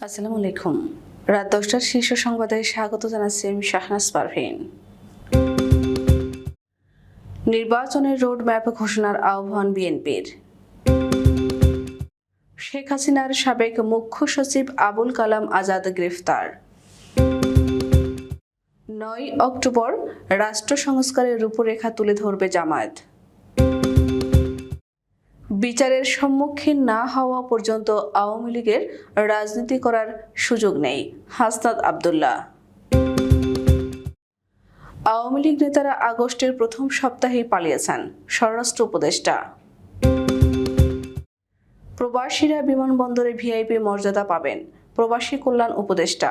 আসসালামু আলাইকুম। রাত দশটার শীর্ষ সংবাদে স্বাগত জানাচ্ছি আমি শাহনাজ পারভিন। নির্বাচনের রোড ম্যাপ ঘোষণার আহ্বান বিএনপির। শেখ হাসিনার সাবেক মুখ্য সচিব আবুল কালাম আজাদ গ্রেফতার। নয় অক্টোবর রাষ্ট্র সংস্কারের রূপরেখা তুলে ধরবে জামায়াত। বিচারের সম্মুখীন না হওয়া পর্যন্ত আওয়ামী লীগের রাজনীতি করার সুযোগ নেই। হাসনাত আবদুল্লাহ। আওয়ামী লীগ নেতারা আগস্টের প্রথম সপ্তাহেই পালিয়েছেন। স্বরাষ্ট্র উপদেষ্টা। প্রবাসীরা বিমানবন্দরে ভিআইপি মর্যাদা পাবেন। প্রবাসী কল্যাণ উপদেষ্টা।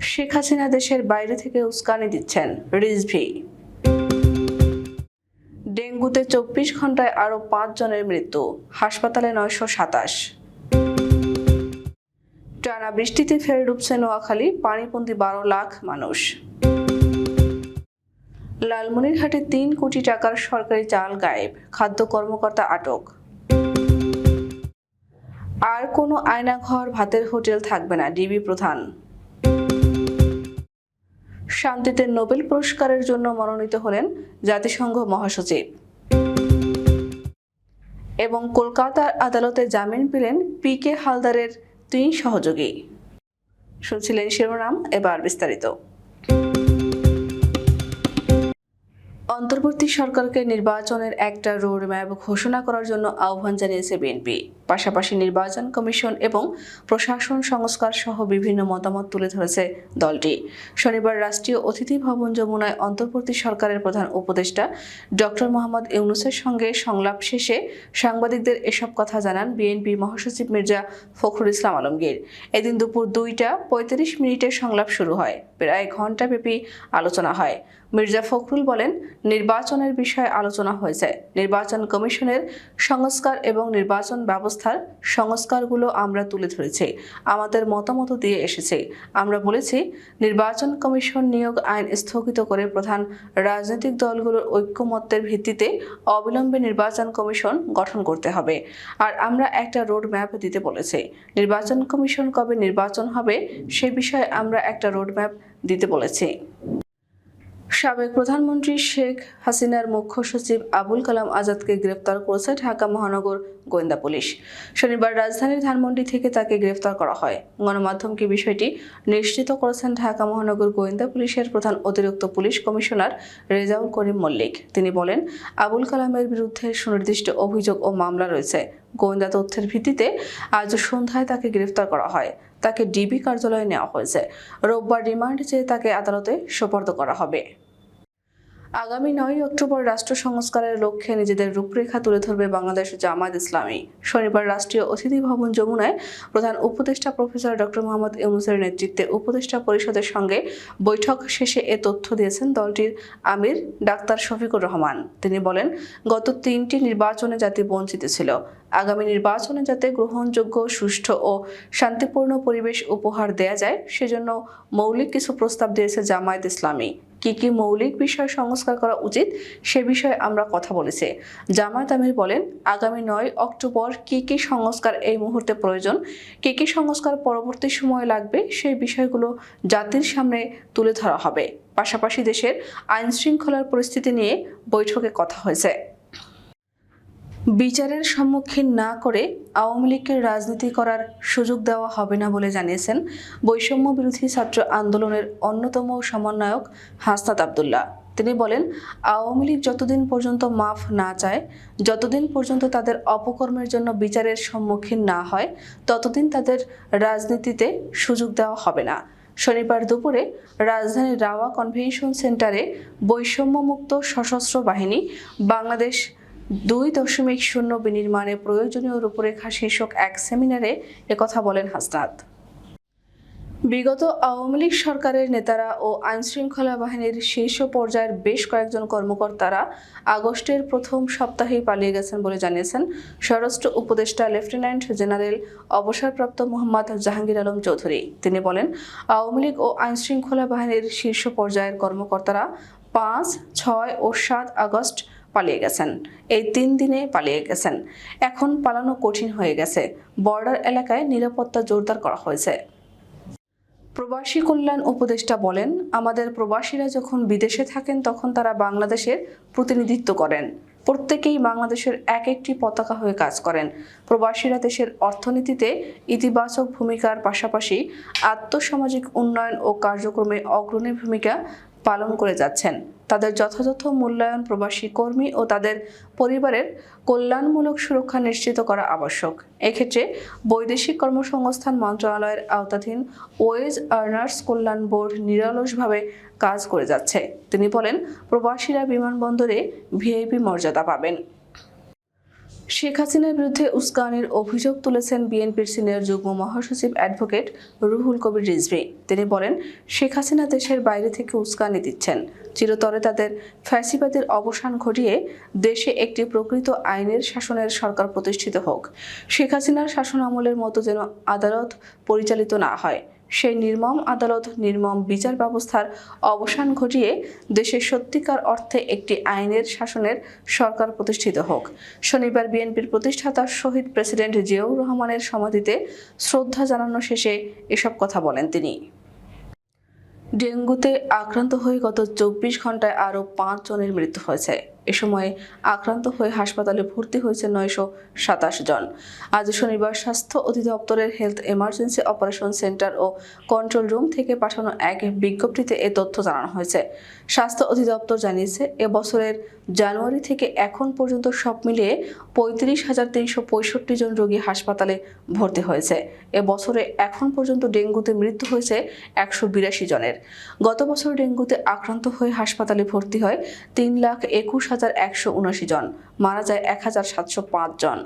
শেখ হাসিনা দেশের বাইরে থেকে উস্কানি দিচ্ছেন রিজভি। ডেঙ্গুতে চব্বিশ ঘন্টায় আরও পাঁচ জনের মৃত্যু, হাসপাতালে নয়শো সাতাশ। টানা বৃষ্টিতে ফের ডুবছে নোয়াখালী, পানিপন্থী বারো লাখ মানুষ। লালমনিরহাটে তিন কোটি টাকার সরকারি চাল গায়েব, খাদ্য কর্মকর্তা আটক। আর কোনো আয়নাঘর, ভাতের হোটেল থাকবে না, ডিবি প্রধান। শান্তিতে নোবেল পুরস্কারের জন্য মনোনীত হলেন জাতিসংঘ মহাসচিব। এবং কলকাতার আদালতে জামিন পেলেন পি কে হালদারের তিন সহযোগী। শুনছিলেন শিরোনাম, এবার বিস্তারিত। অন্তর্বর্তী সরকারকে নির্বাচনের একটা রোড ম্যাপ ঘোষণা করার জন্য আহ্বান জানিয়েছে বিএনপি। পাশাপাশি নির্বাচন কমিশন এবং প্রশাসন সংস্কার সহ বিভিন্ন মতামত তুলে ধরেছে দলটি। শনিবার রাষ্ট্রীয় অতিথি ভবন যমুনায় অন্তর্বর্তী সরকারের প্রধান উপদেষ্টা ডক্টর মোহাম্মদ ইউনুসের সঙ্গে সংলাপ শেষে সাংবাদিকদের এসব কথা জানান বিএনপি মহাসচিব মির্জা ফখরুল ইসলাম আলমগীর। এদিন দুপুর দুইটা পঁয়ত্রিশ মিনিটে সংলাপ শুরু হয়। প্রায় ঘণ্টাব্যাপী আলোচনা হয়। মির্জা ফখরুল বলেন, নির্বাচনের বিষয়ে আলোচনা হয়েছে। নির্বাচন কমিশনের সংস্কার এবং নির্বাচন ব্যবস্থার সংস্কারগুলো আমরা তুলে ধরেছি, আমাদের মতামত দিয়ে এসেছে। আমরা বলেছি, নির্বাচন কমিশন নিয়োগ আইন স্থগিত করে প্রধান রাজনৈতিক দলগুলোর ঐক্যমত্যের ভিত্তিতে অবিলম্বে নির্বাচন কমিশন গঠন করতে হবে। আর আমরা একটা রোড ম্যাপ দিতে বলেছি, নির্বাচন কমিশন কবে নির্বাচন হবে সে বিষয়ে আমরা একটা রোড ম্যাপ দিতে বলেছি। সাবেক প্রধানমন্ত্রী শেখ হাসিনার মুখ্য সচিব আবুল কালাম আজাদকে গ্রেফতার করেছে ঢাকা মহানগর গোয়েন্দা পুলিশ। শনিবার রাজধানীর ধানমন্ডি থেকে তাকে গ্রেফতার করা হয়। গণমাধ্যমকে বিষয়টি নিশ্চিত করেছেন ঢাকা মহানগর গোয়েন্দা পুলিশের প্রধান অতিরিক্ত পুলিশ কমিশনার রেজাউল করিম মল্লিক। তিনি বলেন, আবুল কালামের বিরুদ্ধে সুনির্দিষ্ট অভিযোগ ও মামলা রয়েছে। গোয়েন্দা তথ্যের ভিত্তিতে আজ সন্ধ্যায় তাকে গ্রেফতার করা হয়। তাকে ডিবি কার্যালয়ে নেওয়া হয়েছে। রোববার রিমান্ড চেয়ে তাকে আদালতে সোপর্দ করা হবে। আগামী নয় অক্টোবর রাষ্ট্র সংস্কারের লক্ষ্যে নিজেদের রূপরেখা তুলে ধরবে বাংলাদেশ জামায়াত ইসলামী। শনিবার রাষ্ট্রীয় অতিথি ভবন যমুনায় প্রধান উপদেষ্টা প্রফেসর ডক্টর মোহাম্মদ ইউনুসের নেতৃত্বে উপদেষ্টা পরিষদের সঙ্গে বৈঠক শেষে এ তথ্য দিয়েছেন দলটির আমির ডাক্তার শফিকুর রহমান। তিনি বলেন, গত তিনটি নির্বাচনে জাতি বঞ্চিত ছিল। আগামী নির্বাচনে যাতে গ্রহণযোগ্য, সুষ্ঠু ও শান্তিপূর্ণ পরিবেশ উপহার দেয়া যায়, সেজন্য মৌলিক কিছু প্রস্তাব দিয়েছে জামায়াত ইসলামী। কি কি মৌলিক বিষয় সংস্কার করা উচিত সে বিষয়ে আমরা কথা বলেছি। জামায়াত আমির বলেন, আগামী নয় অক্টোবর কি কি সংস্কার এই মুহূর্তে প্রয়োজন, কি কি সংস্কার পরবর্তী সময়ে লাগবে সেই বিষয়গুলো জাতির সামনে তুলে ধরা হবে। পাশাপাশি দেশের আইন শৃঙ্খলার পরিস্থিতি নিয়ে বৈঠকে কথা হয়েছে। বিচারের সম্মুখীন না করে আওয়ামী লীগকে রাজনীতি করার সুযোগ দেওয়া হবে না বলে জানিয়েছেন বৈষম্য বিরোধী ছাত্র আন্দোলনের অন্যতম সমন্বয়ক হাসনাত আবদুল্লাহ। তিনি বলেন, আওয়ামী লীগ যতদিন পর্যন্ত মাফ না চায়, যতদিন পর্যন্ত তাদের অপকর্মের জন্য বিচারের সম্মুখীন না হয়, ততদিন তাদের রাজনীতিতে সুযোগ দেওয়া হবে না। শনিবার দুপুরে রাজধানীর রাওয়া কনভেনশন সেন্টারে বৈষম্যমুক্ত সশস্ত্র বাহিনী বাংলাদেশ দুই দশমিক শূন্য বিনির্মাণে প্রয়োজনীয় রূপরেখা শীর্ষক এক সেমিনারে একথা বলেন হাসনাত। বিগত আওয়ামী লীগ সরকারের নেতারা ও আইনশৃঙ্খলা বাহিনীর শীর্ষ পর্যায়ের বেশ কয়েকজন কর্মকর্তারা আগস্টের প্রথম সপ্তাহেই পালিয়ে গেছেন বলে জানিয়েছেন স্বরাষ্ট্র উপদেষ্টা লেফটেন্যান্ট জেনারেল অবসরপ্রাপ্ত মোহাম্মদ জাহাঙ্গীর আলম চৌধুরী। তিনি বলেন, আওয়ামী লীগ ও আইনশৃঙ্খলা বাহিনীর শীর্ষ পর্যায়ের কর্মকর্তারা পাঁচ, ছয় ও সাত আগস্ট পালিয়ে গেছেন। এই তিন দিনে পালিয়ে গেছেন। এখন পালানো কঠিন হয়ে গেছে। বর্ডার এলাকায় নিরাপত্তা জোরদার করা হয়েছে। প্রবাসী কল্যাণ উপদেষ্টা বলেন, আমাদের প্রবাসীরা যখন বিদেশে থাকেন, তখন তারা বাংলাদেশের প্রতিনিধিত্ব করেন। প্রত্যেকেই বাংলাদেশের এক একটি পতাকা হয়ে কাজ করেন। প্রবাসীরা দেশের অর্থনীতিতে ইতিবাচক ভূমিকার পাশাপাশি আত্মসামাজিক উন্নয়ন ও কার্যক্রমে অগ্রণী ভূমিকা পালন করে যাচ্ছেন। তাদের যথাযথ মূল্যায়ন প্রবাসী কর্মী ও তাদের পরিবারের কল্যাণমূলক সুরক্ষা নিশ্চিত করা আবশ্যক। এক্ষেত্রে বৈদেশিক কর্মসংস্থান মন্ত্রণালয়ের আওতাধীন ওয়েজ আর্নার্স কল্যাণ বোর্ড নিরলসভাবে কাজ করে যাচ্ছে। তিনি বলেন, প্রবাসীরা বিমানবন্দরে ভিআইপি মর্যাদা পাবেন। শেখ হাসিনার বিরুদ্ধে উস্কানির অভিযোগ তুলেছেন বিএনপির সিনিয়র যুগ্ম মহাসচিব অ্যাডভোকেট রুহুল কবির রিজভি। তিনি বলেন, শেখ হাসিনা দেশের বাইরে থেকে উস্কানি দিচ্ছেন। চিরতরে তাদের ফ্যাসিবাদের অবসান ঘটিয়ে দেশে একটি প্রকৃত আইনের শাসনের সরকার প্রতিষ্ঠিত হোক। শেখ হাসিনার শাসন আমলের মতো যেন আদালত পরিচালিত না হয়। সেই নির্মম আদালত, নির্মম বিচার ব্যবস্থার অবসান ঘটিয়ে দেশের সত্যিকার অর্থে একটি আইনের শাসনের সরকার প্রতিষ্ঠিত হোক। শনিবার বিএনপির প্রতিষ্ঠাতা শহীদ প্রেসিডেন্ট জিয়াউর রহমানের সমাধিতে শ্রদ্ধা জানানো শেষে এসব কথা বলেন তিনি। ডেঙ্গুতে আক্রান্ত হয়ে গত চব্বিশ ঘন্টায় আরও পাঁচ জনের মৃত্যু হয়েছে। এ সময় আক্রান্ত হয়ে হাসপাতালে ভর্তি হয়েছে নয়শো সাতাশ জন। আজ শনিবার স্বাস্থ্য অধিদপ্তরের হেলথ এমার্জেন্সি অপারেশন সেন্টার ও কন্ট্রোল রুম থেকে পাঠানো এক বিজ্ঞপ্তিতে এ তথ্য জানানো হয়েছে। স্বাস্থ্য অধিদপ্তর জানিয়েছে, এ বছরের জানুয়ারি থেকে এখন পর্যন্ত সব মিলিয়ে পঁয়ত্রিশ হাজার তিনশো পঁয়ষট্টি জন রোগী হাসপাতালে ভর্তি হয়েছে। এ বছরে এখন পর্যন্ত ডেঙ্গুতে মৃত্যু হয়েছে একশো বিরাশি জনের। গত বছর ডেঙ্গুতে আক্রান্ত হয়ে হাসপাতালে ভর্তি হয় তিন লাখ একুশ হাজার একশো উনআশি জন, মারা যায় এক হাজার সাতশো পাঁচ জন।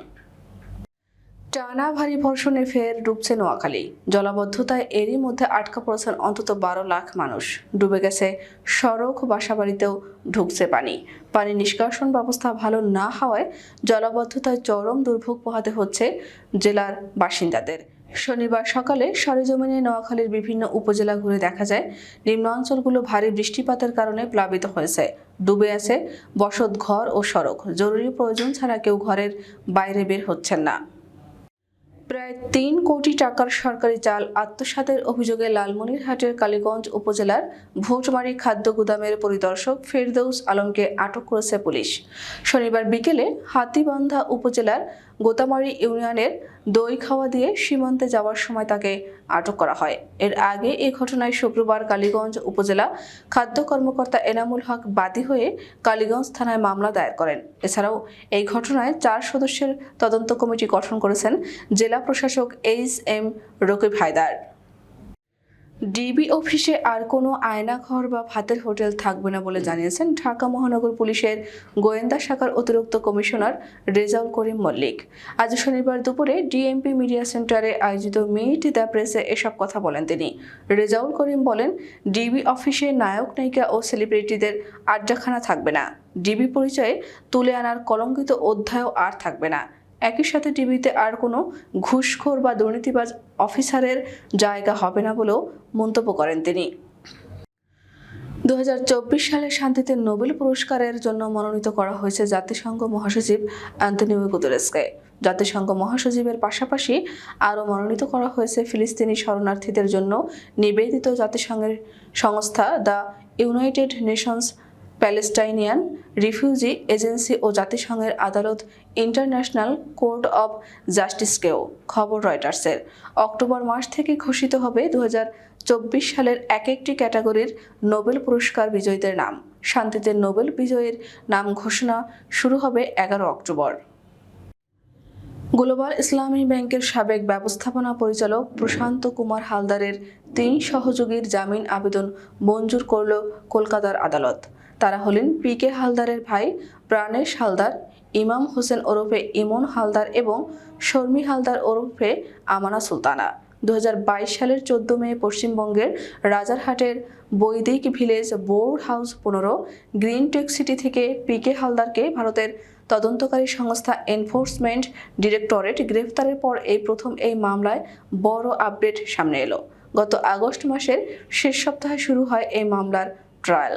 টানা ভারী বর্ষণে ফের ডুবছে নোয়াখালী। জলাবদ্ধতায় এরই মধ্যে আটকা পড়েছেন অন্তত বারো লাখ মানুষ। ডুবে গেছে সড়ক, বাসাবাড়িতেও ঢুকছে পানি। পানি নিষ্কাশন ব্যবস্থা ভালো না হওয়ায় জলাবদ্ধতায় চরম দুর্ভোগ পোহাতে হচ্ছে জেলার বাসিন্দাদের। শনিবার সকালে সরেজমিনে নোয়াখালীর বিভিন্ন উপজেলা ঘুরে দেখা যায়, নিম্ন অঞ্চলগুলো ভারী বৃষ্টিপাতের কারণে প্লাবিত হয়েছে। ডুবে আছে বসত ঘর ও সড়ক। জরুরি প্রয়োজন ছাড়া কেউ ঘরের বাইরে বের হচ্ছেন না। প্রায় তিন কোটি টাকার সরকারি চাল আত্মসাতের অভিযোগে লালমনিরহাটের কালীগঞ্জ উপজেলার ভোটমারি খাদ্য গুদামের পরিদর্শক ফেরদৌস আলমকে আটক করেছে পুলিশ। শনিবার বিকেলে হাতিবান্ধা উপজেলার গোতামারি ইউনিয়নের দই খাওয়া দিয়ে সীমান্তে যাওয়ার সময় তাকে আটক করা হয়। এর আগে এ ঘটনায় শুক্রবার কালীগঞ্জ উপজেলা খাদ্য কর্মকর্তা এনামুল হক বাদী হয়ে কালীগঞ্জ থানায় মামলা দায়ের করেন। এছাড়াও এই ঘটনায় চার সদস্যের তদন্ত কমিটি গঠন করেছেন জেলা প্রশাসক H M Rakib Haider. DB অফিসে আর কোনো আয়নাঘর বা ভাতের হোটেল থাকবে না বলে জানিয়েছেন ঢাকা মহানগর পুলিশের গোয়েন্দা শাখার অতিরিক্ত কমিশনার রেজাউল করিম মল্লিক। আজ শনিবার দুপুরে ডিএমপি মিডিয়া সেন্টারে আয়োজিত মিট দ্য প্রেসে এসব কথা বলেন তিনি। রেজাউল করিম বলেন ডিবি অফিসে নায়ক, নায়িকা ও সেলিব্রিটিদের আড্ডাখানা থাকবে না। ডিবি পরিচয়ে তুলে আনার কলঙ্কিত অধ্যায়ও আর থাকবে না। একই সাথে টিভিতে আর কোনো ঘুষখোর বা দুর্নীতিবাজ অফিসারের জায়গা হবে না বলেও মন্তব্য করেন তিনি। দু হাজার চব্বিশ সালে শান্তিতে নোবেল পুরস্কারের জন্য মনোনীত করা হয়েছে জাতিসংঘ মহাসচিব অ্যান্টনিও গুতেরেসকে। জাতিসংঘ মহাসচিবের পাশাপাশি আরও মনোনীত করা হয়েছে ফিলিস্তিনি শরণার্থীদের জন্য নিবেদিত জাতিসংঘের সংস্থা the United Nations Palestinian refugee agency ও জাতিসংঘের আদালত ইন্টারন্যাশনাল কোর্ট অব জাস্টিসকেও খবর রয়টার্সের। অক্টোবর মাস থেকে ঘোষিত হবে দু চব্বিশ সালের এক একটি ক্যাটাগরির নোবেল পুরস্কার বিজয়ীদের নাম। শান্তিতে নোবেল বিজয়ীর নাম ঘোষণা শুরু হবে এগারো অক্টোবর। গ্লোবাল ইসলামী ব্যাংকের সাবেক ব্যবস্থাপনা পরিচালক প্রশান্ত কুমার হালদারের তিন সহযোগীর জামিন আবেদন মঞ্জুর করল কলকাতার আদালত। তারা হলেন পি কে হালদারের ভাই প্রাণেশ হালদার, ইমাম হোসেন ওরফে ইমন হালদার এবং শর্মী হালদার ওরফে আমানা সুলতানা। দু হাজার বাইশ সালের চোদ্দ মে পশ্চিমবঙ্গের রাজারহাটের বৈদিক ভিলেজ বোর্ড হাউস পনেরো, গ্রিন টেক সিটি থেকে পি কে হালদারকে ভারতের তদন্তকারী সংস্থা এনফোর্সমেন্ট ডিরেক্টরেট গ্রেফতারের পর এই প্রথম এই মামলায় বড় আপডেট সামনে এলো। গত আগস্ট মাসের শেষ সপ্তাহে শুরু হয় এই মামলার ট্রায়াল